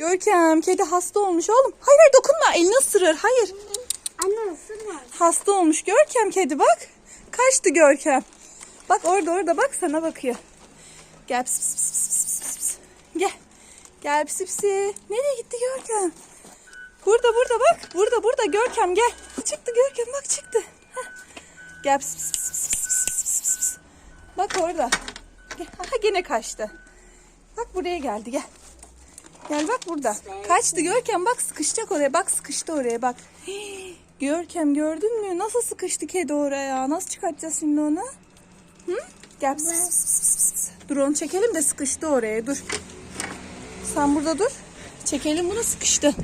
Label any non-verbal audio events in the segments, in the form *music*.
Görkem kedi hasta olmuş oğlum. Hayır hayır dokunma elini ısırır. Hayır. Anne ısırma. Hasta olmuş Görkem kedi bak. Kaçtı Görkem. Bak orada orada bak sana bakıyor. Gel pis pis pis pis pis pis. Gel. Gel pis pis. Nereye gitti Görkem? Burada burada bak. Burada burada Görkem gel. Çıktı Görkem bak çıktı. Heh. Gel pis pis pis pis pis pis pis. Bak orada. Gel. Aha gene kaçtı. Bak buraya geldi gel. Gel bak burada. Kaçtı Görkem bak sıkışacak oraya. Bak sıkıştı oraya bak. Hii, *gasps* Görkem gördün mü? Nasıl sıkıştı kedi oraya? Nasıl çıkartacağız şimdi onu? Hı? Gel. pis, pis, pis, pis. Dur onu çekelim de sıkıştı oraya. Dur. Sen burada dur. Çekelim bunu sıkıştı.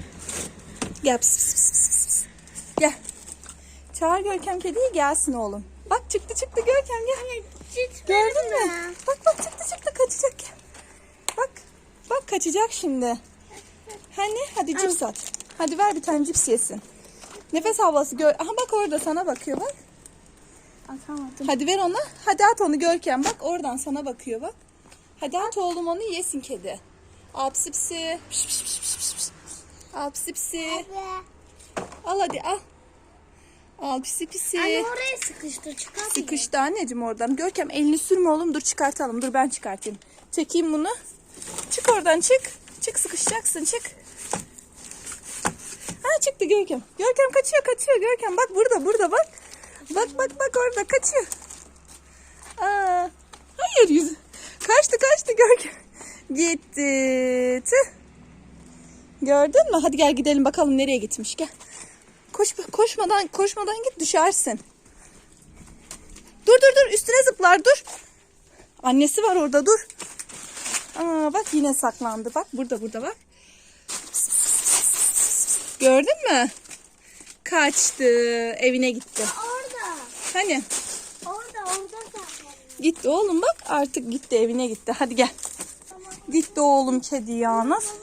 Gel. pis, pis, pis, pis, pis. Gel. Çağır Görkem kediyi gelsin oğlum. Bak çıktı çıktı Görkem gel. Gördün mü? Bak bak çıktı çıktı kaçacak. Gel. Bak. Bak kaçacak şimdi. Hani hadi cips at. Hadi ver bir tane cips yesin. Nefes havası gör. Aha bak orada sana bakıyor bak. Atamadım. Hadi ver ona. Hadi at onu Görkem bak oradan sana bakıyor bak. Hadi at oğlum onu yesin kedi. Piş, piş. Al hadi al. Al pisi pisi. Anne oraya sıkıştı çıkar. Sıkıştı anneciğim oradan. Görkem elini sürme oğlum. Dur çıkartalım. Dur ben çıkartayım. Çekeyim bunu. Çık oradan çık. Çık sıkışacaksın çık. Ha çıktı Görkem. Görkem kaçıyor kaçıyor Görkem. Bak burada burada bak. Bak bak bak orada kaçıyor. Aa, hayır yüzü. Kaçtı kaçtı Görkem. Gitti. Tüh. Gördün mü? Hadi gel gidelim bakalım nereye gitmiş. Gel. Koş, koşmadan koşmadan git düşersin. Dur dur dur üstüne zıplar dur. Annesi var orada dur. Aa bak yine saklandı. Bak burada burada bak. Gördün mü? Kaçtı. Evine gitti. Orada. Hani Orada orada saklanıyor. gitti oğlum bak artık gitti evine gitti. Hadi gel. Gitti oğlum kedi ya. Nasıl?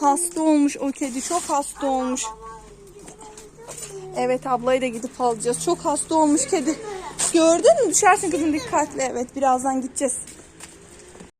Hasta olmuş o kedi. Çok hasta olmuş. Evet ablayı da gidip alacağız. Çok hasta olmuş kedi. Gördün mü? Düşersin kızım dikkatli. Evet birazdan gideceğiz.